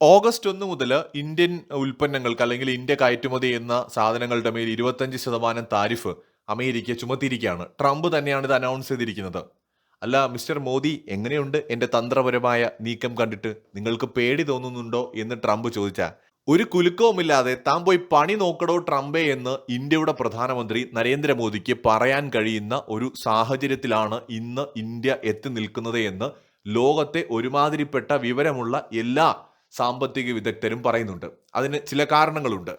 August ഒന്ന് മുതൽ Indian ഉൽപ്പന്നങ്ങൾക്ക് അല്ലെങ്കിൽ ഇന്ത്യ കയറ്റുമതി ചെയ്യുന്ന സാധനങ്ങളുടെ മേൽ ഇരുപത്തഞ്ച് ശതമാനം താരിഫ് അമേരിക്ക ചുമത്തിയിരിക്കുകയാണ്. ട്രംപ് തന്നെയാണ് ഇത് അനൗൺസ് ചെയ്തിരിക്കുന്നത്. അല്ല മിസ്റ്റർ മോദി എങ്ങനെയുണ്ട് എന്റെ തന്ത്രപരമായ നീക്കം കണ്ടിട്ട്? നിങ്ങൾക്ക് പേടി തോന്നുന്നുണ്ടോ എന്ന് ട്രംപ് ചോദിച്ച. ഒരു കുലുക്കവുമില്ലാതെ താൻ പോയി പണി നോക്കടോ ട്രംപേ എന്ന് ഇന്ത്യയുടെ പ്രധാനമന്ത്രി നരേന്ദ്രമോദിക്ക് പറയാൻ കഴിയുന്ന ഒരു സാഹചര്യത്തിലാണ് ഇന്ന് ഇന്ത്യ എത്തി നിൽക്കുന്നത് എന്ന് ലോകത്തെ ഒരുമാതിരിപ്പെട്ട വിവരമുള്ള എല്ലാ സാമ്പത്തിക വിദഗ്ധരും പറയുന്നുണ്ട്. അതിന് ചില കാരണങ്ങളുണ്ട്.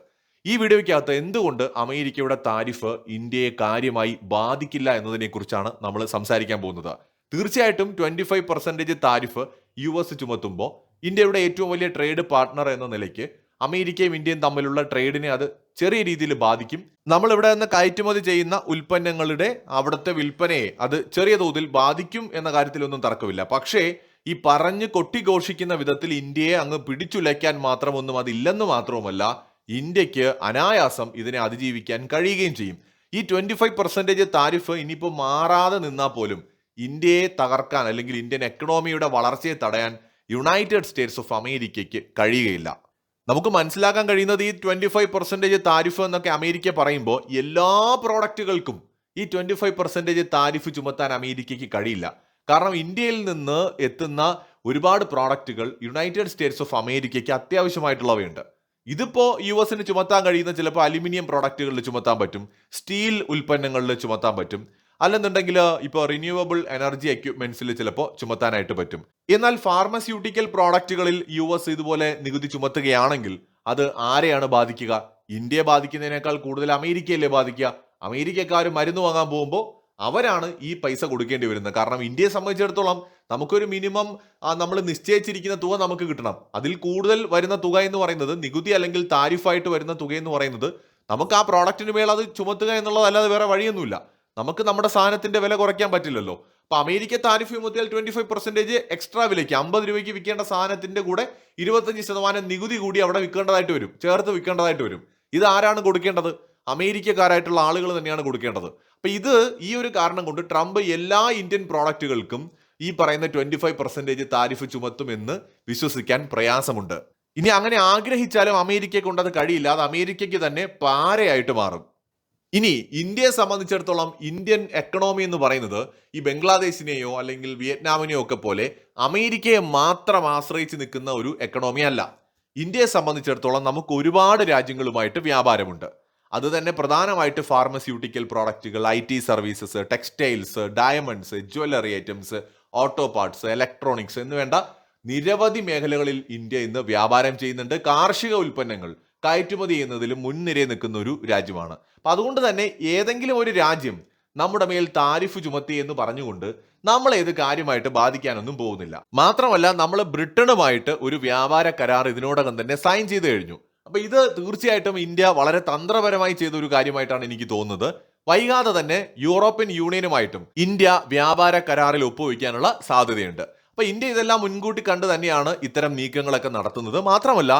ഈ വീഡിയോയ്ക്കകത്ത് എന്തുകൊണ്ട് അമേരിക്കയുടെ താരിഫ് ഇന്ത്യയെ കാര്യമായി ബാധിക്കില്ല എന്നതിനെക്കുറിച്ചാണ് നമ്മൾ സംസാരിക്കാൻ പോകുന്നത്. തീർച്ചയായിട്ടും twenty five percentage tariff U S ചുമത്തുമ്പോൾ ഇന്ത്യയുടെ ഏറ്റവും വലിയ ട്രേഡ് പാർട്ട്ണർ എന്ന നിലയ്ക്ക് അമേരിക്കയും ഇന്ത്യയും തമ്മിലുള്ള ട്രേഡിനെ അത് ചെറിയ രീതിയിൽ ബാധിക്കും. നമ്മൾ ഇവിടെ നിന്ന് കയറ്റുമതി ചെയ്യുന്ന ഉൽപ്പന്നങ്ങളുടെ അവിടുത്തെ വിൽപ്പനയെ അത് ചെറിയ തോതിൽ ബാധിക്കും എന്ന കാര്യത്തിലൊന്നും തർക്കമില്ല. പക്ഷേ ഈ പറഞ്ഞ് കൊട്ടിഘോഷിക്കുന്ന വിധത്തിൽ ഇന്ത്യയെ അങ്ങ് പിടിച്ചുലയ്ക്കാൻ മാത്രമൊന്നും അതില്ലെന്ന് മാത്രവുമല്ല ഇന്ത്യയ്ക്ക് അനായാസം ഇതിനെ അതിജീവിക്കാൻ കഴിയുകയും ചെയ്യും. ഈ ട്വന്റി ഫൈവ് പെർസെന്റേജ് താരിഫ് ഇനിയിപ്പോൾ മാറാതെ നിന്നാൽ പോലും ഇന്ത്യയെ തകർക്കാൻ അല്ലെങ്കിൽ ഇന്ത്യൻ എക്കണോമിയുടെ വളർച്ചയെ തടയാൻ യുണൈറ്റഡ് സ്റ്റേറ്റ്സ് ഓഫ് അമേരിക്കയ്ക്ക് കഴിയുകയില്ല. നമുക്ക് മനസ്സിലാക്കാൻ കഴിയുന്നത് ഈ ട്വന്റി ഫൈവ് പെർസെന്റേജ് താരിഫ് എന്നൊക്കെ അമേരിക്ക പറയുമ്പോൾ എല്ലാ പ്രോഡക്റ്റുകൾക്കും ഈ ട്വന്റി ഫൈവ് പെർസെന്റേജ് താരിഫ് ചുമത്താൻ അമേരിക്കയ്ക്ക് കഴിയില്ല. കാരണം ഇന്ത്യയിൽ നിന്ന് എത്തുന്ന ഒരുപാട് പ്രോഡക്റ്റുകൾ യുണൈറ്റഡ് സ്റ്റേറ്റ്സ് ഓഫ് അമേരിക്കയ്ക്ക് അത്യാവശ്യമായിട്ടുള്ളവയുണ്ട്. ഇതിപ്പോൾ യു എസിന് ചുമത്താൻ കഴിയുന്ന ചിലപ്പോൾ അലുമിനിയം പ്രോഡക്റ്റുകളിൽ ചുമത്താൻ പറ്റും. സ്റ്റീൽ ഉൽപ്പന്നങ്ങളിൽ ചുമത്താൻ പറ്റും. അല്ലെന്നുണ്ടെങ്കിൽ ഇപ്പോൾ റിന്യൂവബിൾ എനർജി എക്യുപ്മെന്റ്സിൽ ചിലപ്പോൾ ചുമത്താനായിട്ട് പറ്റും. എന്നാൽ ഫാർമസ്യൂട്ടിക്കൽ പ്രോഡക്റ്റുകളിൽ യു എസ് ഇതുപോലെ നികുതി ചുമത്തുകയാണെങ്കിൽ അത് ആരെയാണ് ബാധിക്കുക? ഇന്ത്യയെ ബാധിക്കുന്നതിനേക്കാൾ കൂടുതൽ അമേരിക്കയല്ലേ ബാധിക്കുക? അമേരിക്കക്കാർ മരുന്ന് വാങ്ങാൻ പോകുമ്പോൾ അവരാണ് ഈ പൈസ കൊടുക്കേണ്ടി വരുന്നത്. കാരണം ഇന്ത്യയെ സംബന്ധിച്ചിടത്തോളം നമുക്കൊരു മിനിമം നമ്മൾ നിശ്ചയിച്ചിരിക്കുന്ന തുക നമുക്ക് കിട്ടണം. അതിൽ കൂടുതൽ വരുന്ന തുക എന്ന് പറയുന്നത് നികുതി അല്ലെങ്കിൽ താരിഫായിട്ട് വരുന്ന തുക എന്ന് പറയുന്നത് നമുക്ക് ആ പ്രോഡക്റ്റിന് മേൽ അത് ചുമത്തുക എന്നുള്ളതല്ലാതെ വേറെ വഴിയൊന്നുമില്ല. നമുക്ക് നമ്മുടെ സാധനത്തിന്റെ വില കുറയ്ക്കാൻ പറ്റില്ലല്ലോ. അപ്പൊ അമേരിക്ക താരിഫ് ചുമത്തിയാൽ ട്വന്റി ഫൈവ് പെർസെന്റേജ് എക്സ്ട്രാ വിലയ്ക്ക് അമ്പത് രൂപയ്ക്ക് വിൽക്കേണ്ട സാധനത്തിന്റെ കൂടെ ഇരുപത്തഞ്ച് ശതമാനം നികുതി കൂടി അവിടെ വിൽക്കേണ്ടതായിട്ട് വരും. ചേർത്ത് വിൽക്കേണ്ടതായിട്ട് വരും. ഇത് ആരാണ് കൊടുക്കേണ്ടത്? അമേരിക്കക്കാരായിട്ടുള്ള ആളുകൾ തന്നെയാണ് കൊടുക്കേണ്ടത്. അപ്പൊ ഇത് ഈ ഒരു കാരണം കൊണ്ട് ട്രംപ് എല്ലാ ഇന്ത്യൻ പ്രോഡക്റ്റുകൾക്കും ഈ പറയുന്ന ട്വന്റി ഫൈവ് പെർസെന്റേജ് താരിഫ് ചുമത്തുമെന്ന് വിശ്വസിക്കാൻ പ്രയാസമുണ്ട്. ഇനി അങ്ങനെ ആഗ്രഹിച്ചാലും അമേരിക്കയെ കൊണ്ട് അത് കഴിയില്ല. അത് അമേരിക്കയ്ക്ക് തന്നെ പാരയായിട്ട് മാറും. ഇനി ഇന്ത്യയെ സംബന്ധിച്ചിടത്തോളം ഇന്ത്യൻ എക്കണോമി എന്ന് പറയുന്നത് ഈ ബംഗ്ലാദേശിനെയോ അല്ലെങ്കിൽ വിയറ്റ്നാമിനെയോ ഒക്കെ പോലെ അമേരിക്കയെ മാത്രം ആശ്രയിച്ച് നിൽക്കുന്ന ഒരു എക്കണോമി അല്ല. ഇന്ത്യയെ സംബന്ധിച്ചിടത്തോളം നമുക്ക് ഒരുപാട് രാജ്യങ്ങളുമായിട്ട് വ്യാപാരമുണ്ട്. അത് തന്നെ പ്രധാനമായിട്ട് ഫാർമസ്യൂട്ടിക്കൽ പ്രോഡക്റ്റുകൾ I T services textiles diamonds jewellery items auto parts electronics എന്ന് വേണ്ട നിരവധി മേഖലകളിൽ ഇന്ത്യ ഇന്ന് വ്യാപാരം ചെയ്യുന്നുണ്ട്. കാർഷിക ഉൽപ്പന്നങ്ങൾ കയറ്റുമതി ചെയ്യുന്നതിലും മുൻനിരയിൽ നിൽക്കുന്ന ഒരു രാജ്യമാണ്. അപ്പം അതുകൊണ്ട് തന്നെ ഏതെങ്കിലും ഒരു രാജ്യം നമ്മുടെ മേൽ താരിഫ് ചുമത്തി എന്ന് പറഞ്ഞുകൊണ്ട് നമ്മളെ ഇത് കാര്യമായിട്ട് ബാധിക്കാനൊന്നും പോകുന്നില്ല. മാത്രമല്ല നമ്മൾ ബ്രിട്ടനുമായിട്ട് ഒരു വ്യാപാര കരാർ ഇതിനോടകം തന്നെ സൈൻ ചെയ്ത് കഴിഞ്ഞു. അപ്പൊ ഇത് തീർച്ചയായിട്ടും ഇന്ത്യ വളരെ തന്ത്രപരമായി ചെയ്ത ഒരു കാര്യമായിട്ടാണ് എനിക്ക് തോന്നുന്നത്. വൈകാതെ തന്നെ യൂറോപ്യൻ യൂണിയനുമായിട്ടും ഇന്ത്യ വ്യാപാര കരാറിൽ ഒപ്പുവയ്ക്കാനുള്ള സാധ്യതയുണ്ട്. അപ്പൊ ഇന്ത്യ ഇതെല്ലാം മുൻകൂട്ടി കണ്ട് തന്നെയാണ് ഇത്തരം നീക്കങ്ങളൊക്കെ നടത്തുന്നത്. മാത്രമല്ല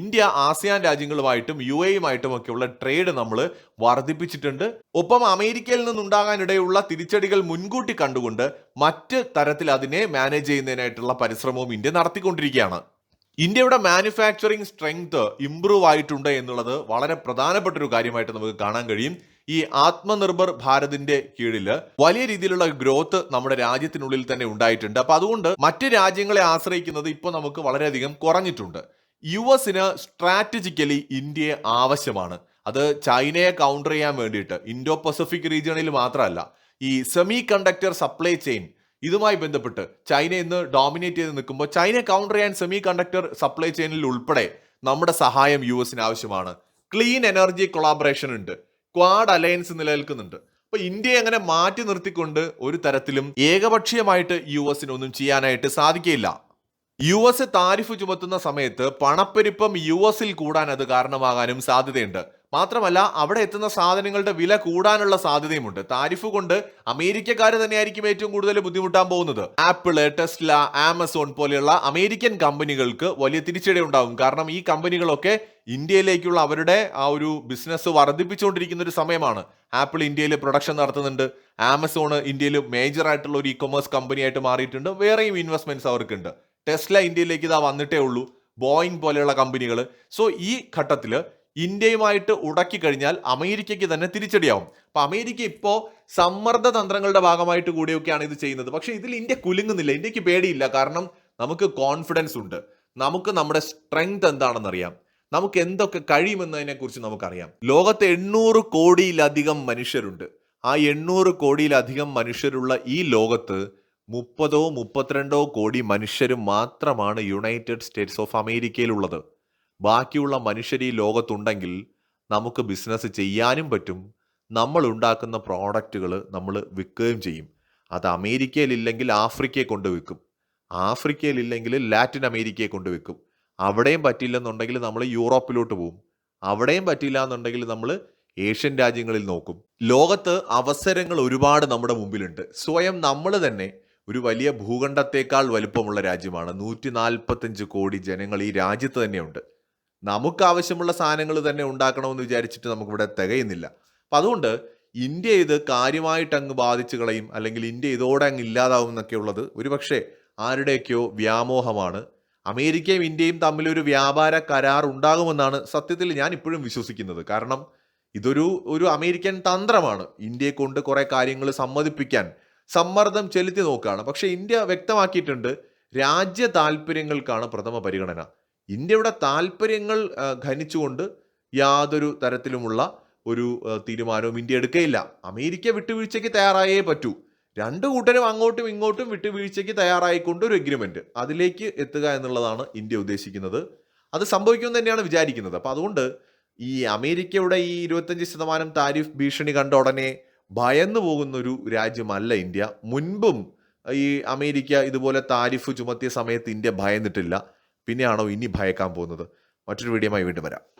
ഇന്ത്യ ആസിയാൻ രാജ്യങ്ങളുമായിട്ടും യു എയുമായിട്ടും ഒക്കെയുള്ള ട്രേഡ് നമ്മൾ വർദ്ധിപ്പിച്ചിട്ടുണ്ട്. ഒപ്പം അമേരിക്കയിൽ നിന്നുണ്ടാകാനിടയുള്ള തിരിച്ചടികൾ മുൻകൂട്ടി കണ്ടുകൊണ്ട് മറ്റ് തരത്തിൽ അതിനെ മാനേജ് ചെയ്യുന്നതിനായിട്ടുള്ള പരിശ്രമവും ഇന്ത്യ നടത്തിക്കൊണ്ടിരിക്കുകയാണ്. ഇന്ത്യയുടെ മാനുഫാക്ചറിങ് സ്ട്രെങ്ത് ഇംപ്രൂവ് ആയിട്ടുണ്ട് എന്നുള്ളത് വളരെ പ്രധാനപ്പെട്ട ഒരു കാര്യമായിട്ട് നമുക്ക് കാണാൻ കഴിയും. ഈ ആത്മനിർഭർ ഭാരതിന്റെ കീഴിൽ വലിയ രീതിയിലുള്ള ഗ്രോത്ത് നമ്മുടെ രാജ്യത്തിനുള്ളിൽ തന്നെ ഉണ്ടായിട്ടുണ്ട്. അപ്പൊ അതുകൊണ്ട് മറ്റ് രാജ്യങ്ങളെ ആശ്രയിക്കുന്നത് ഇപ്പോൾ നമുക്ക് വളരെയധികം കുറഞ്ഞിട്ടുണ്ട്. യു എസിന് സ്ട്രാറ്റജിക്കലി ഇന്ത്യയെ ആവശ്യമാണ്. അത് ചൈനയെ കൗണ്ടർ ചെയ്യാൻ വേണ്ടിയിട്ട് ഇൻഡോ പസഫിക് റീജിയണിൽ മാത്രമല്ല ഈ സെമി കണ്ടക്ടർ സപ്ലൈ ചെയിൻ ഇതുമായി ബന്ധപ്പെട്ട് ചൈന ഇന്ന് ഡോമിനേറ്റ് ചെയ്ത് നിൽക്കുമ്പോൾ ചൈന കൗണ്ടർ ചെയ്യാൻ സെമി കണ്ടക്ടർ സപ്ലൈ ചെയിനിൽ ഉൾപ്പെടെ നമ്മുടെ സഹായം യു എസിന് ആവശ്യമാണ്. ക്ലീൻ എനർജി കൊളാബറേഷൻ ഉണ്ട്. ക്വാഡ് അലയൻസ് നിലനിൽക്കുന്നുണ്ട്. അപ്പൊ ഇന്ത്യയെ അങ്ങനെ മാറ്റി നിർത്തിക്കൊണ്ട് ഒരു തരത്തിലും ഏകപക്ഷീയമായിട്ട് യു എസിന് ഒന്നും ചെയ്യാനായിട്ട് സാധിക്കില്ല യു എസ് താരിഫ് ചുമത്തുന്ന സമയത്ത് പണപ്പെരുപ്പം യു എസിൽ കൂടാൻ അത് കാരണമാകാനും സാധ്യതയുണ്ട്. മാത്രമല്ല അവിടെ എത്തുന്ന സാധനങ്ങളുടെ വില കൂടാനുള്ള സാധ്യതയുമുണ്ട്. താരിഫ് കൊണ്ട് അമേരിക്കക്കാർ തന്നെയായിരിക്കും ഏറ്റവും കൂടുതൽ ബുദ്ധിമുട്ടാൻ പോകുന്നത്. ആപ്പിൾ ടെസ്ല ആമസോൺ പോലെയുള്ള അമേരിക്കൻ കമ്പനികൾക്ക് വലിയ തിരിച്ചടി ഉണ്ടാകും. കാരണം ഈ കമ്പനികളൊക്കെ ഇന്ത്യയിലേക്കുള്ള അവരുടെ ആ ഒരു ബിസിനസ് വർദ്ധിപ്പിച്ചുകൊണ്ടിരിക്കുന്ന ഒരു സമയമാണ്. ആപ്പിൾ ഇന്ത്യയിൽ പ്രൊഡക്ഷൻ നടത്തുന്നുണ്ട്. ആമസോൺ ഇന്ത്യയിൽ മേജർ ആയിട്ടുള്ള ഒരു ഇ കൊമേഴ്സ് കമ്പനി ആയിട്ട് മാറിയിട്ടുണ്ട്. വേറെയും ഇൻവെസ്റ്റ്മെന്റ്സ് അവർക്കുണ്ട്. ടെസ്ല ഇന്ത്യയിലേക്ക് ഇതാ വന്നിട്ടേ ഉള്ളൂ. ബോയിങ് പോലെയുള്ള കമ്പനികൾ സോ ഈ ഘട്ടത്തിൽ ഇന്ത്യയുമായിട്ട് ഉടക്കി കഴിഞ്ഞാൽ അമേരിക്കയ്ക്ക് തന്നെ തിരിച്ചടിയാവും. അപ്പോൾ അമേരിക്ക ഇപ്പോൾ സമ്മർദ്ദ തന്ത്രങ്ങളുടെ ഭാഗമായിട്ട് കൂടിയൊക്കെയാണ് ഇത് ചെയ്യുന്നത്. പക്ഷേ ഇതിൽ ഇന്ത്യ കുലുങ്ങുന്നില്ല. ഇന്ത്യയ്ക്ക് പേടിയില്ല. കാരണം നമുക്ക് കോൺഫിഡൻസ് ഉണ്ട്. നമുക്ക് നമ്മുടെ സ്ട്രെങ്ത് എന്താണെന്നറിയാം. നമുക്ക് എന്തൊക്കെ കഴിയുമെന്നതിനെ കുറിച്ച് നമുക്കറിയാം. ലോകത്ത് എണ്ണൂറ് കോടിയിലധികം മനുഷ്യരുണ്ട്. ആ എണ്ണൂറ് കോടിയിലധികം മനുഷ്യരുള്ള ഈ ലോകത്ത് മുപ്പതോ മുപ്പത്തിരണ്ടോ കോടി മനുഷ്യരും മാത്രമാണ് യുണൈറ്റഡ് സ്റ്റേറ്റ്സ് ഓഫ് അമേരിക്കയിലുള്ളത് ബാക്കിയുള്ള മനുഷ്യർ ഈ ലോകത്തുണ്ടെങ്കിൽ നമുക്ക് ബിസിനസ് ചെയ്യാനും പറ്റും. നമ്മൾ ഉണ്ടാക്കുന്ന പ്രോഡക്റ്റുകൾ നമ്മൾ വിൽക്കുകയും ചെയ്യും. അത് അമേരിക്കയിലില്ലെങ്കിൽ ആഫ്രിക്കയെ കൊണ്ട് വിൽക്കും. ആഫ്രിക്കയിലില്ലെങ്കിൽ ലാറ്റിൻ അമേരിക്കയെ കൊണ്ട് വിൽക്കും. അവിടെയും പറ്റില്ലെന്നുണ്ടെങ്കിൽ നമ്മൾ യൂറോപ്പിലോട്ട് പോകും അവിടെയും പറ്റില്ല എന്നുണ്ടെങ്കിൽ നമ്മൾ ഏഷ്യൻ രാജ്യങ്ങളിൽ നോക്കും. ലോകത്ത് അവസരങ്ങൾ ഒരുപാട് നമ്മുടെ മുമ്പിലുണ്ട്. സ്വയം നമ്മൾ തന്നെ ഒരു വലിയ ഭൂഖണ്ഡത്തേക്കാൾ വലുപ്പമുള്ള രാജ്യമാണ്. നൂറ്റി നാൽപ്പത്തഞ്ച് കോടി ജനങ്ങൾ ഈ രാജ്യത്ത് തന്നെയുണ്ട്. നമുക്ക് ആവശ്യമുള്ള സാധനങ്ങൾ തന്നെ ഉണ്ടാക്കണമെന്ന് വിചാരിച്ചിട്ട് നമുക്കിവിടെ തികയുന്നില്ല. അപ്പം അതുകൊണ്ട് ഇന്ത്യ ഇത് കാര്യമായിട്ട് അങ്ങ് ബാധിച്ചു കളയും അല്ലെങ്കിൽ ഇന്ത്യ ഇതോടെ അങ്ങ് ഇല്ലാതാവും എന്നൊക്കെ ഉള്ളത് ഒരുപക്ഷെ ആരുടെയൊക്കെയോ വ്യാമോഹമാണ്. അമേരിക്കയും ഇന്ത്യയും തമ്മിലൊരു വ്യാപാര കരാർ ഉണ്ടാകുമെന്നാണ് സത്യത്തിൽ ഞാൻ ഇപ്പോഴും വിശ്വസിക്കുന്നത്. കാരണം ഇതൊരു ഒരു അമേരിക്കൻ തന്ത്രമാണ്. ഇന്ത്യയെ കൊണ്ട് കുറേ കാര്യങ്ങൾ സമ്മതിപ്പിക്കാൻ സമ്മർദ്ദം ചെലുത്തി നോക്കുകയാണ്. പക്ഷേ ഇന്ത്യ വ്യക്തമാക്കിയിട്ടുണ്ട് രാജ്യ താല്പര്യങ്ങൾക്കാണ് പ്രഥമ പരിഗണന. ഇന്ത്യയുടെ താല്പര്യങ്ങൾ ഖനിച്ചുകൊണ്ട് യാതൊരു തരത്തിലുമുള്ള ഒരു തീരുമാനവും ഇന്ത്യ എടുക്കുകയില്ല അമേരിക്ക വിട്ടുവീഴ്ചയ്ക്ക് തയ്യാറായേ പറ്റൂ. രണ്ട് കൂട്ടരും അങ്ങോട്ടും ഇങ്ങോട്ടും വിട്ടുവീഴ്ചയ്ക്ക് തയ്യാറായിക്കൊണ്ട് ഒരു എഗ്രിമെന്റ് അതിലേക്ക് എത്തുക എന്നുള്ളതാണ് ഇന്ത്യ ഉദ്ദേശിക്കുന്നത്. അത് സംഭവിക്കുമെന്ന് തന്നെയാണ് വിചാരിക്കുന്നത്. അപ്പോൾ അതുകൊണ്ട് ഈ അമേരിക്കയുടെ ഈ ഇരുപത്തഞ്ച് ശതമാനം താരിഫ് ഭീഷണി കണ്ട ഉടനെ ഭയന്നു പോകുന്ന ഒരു രാജ്യമല്ല ഇന്ത്യ. മുൻപും ഈ അമേരിക്ക ഇതുപോലെ താരിഫ് ചുമത്തിയ സമയത്ത് ഇന്ത്യ ഭയന്നിട്ടില്ല. പിന്നെയാണോ ഇനി ഭയക്കാൻ പോകുന്നത്? മറ്റൊരു വീഡിയോമായി വീണ്ടും വരാം.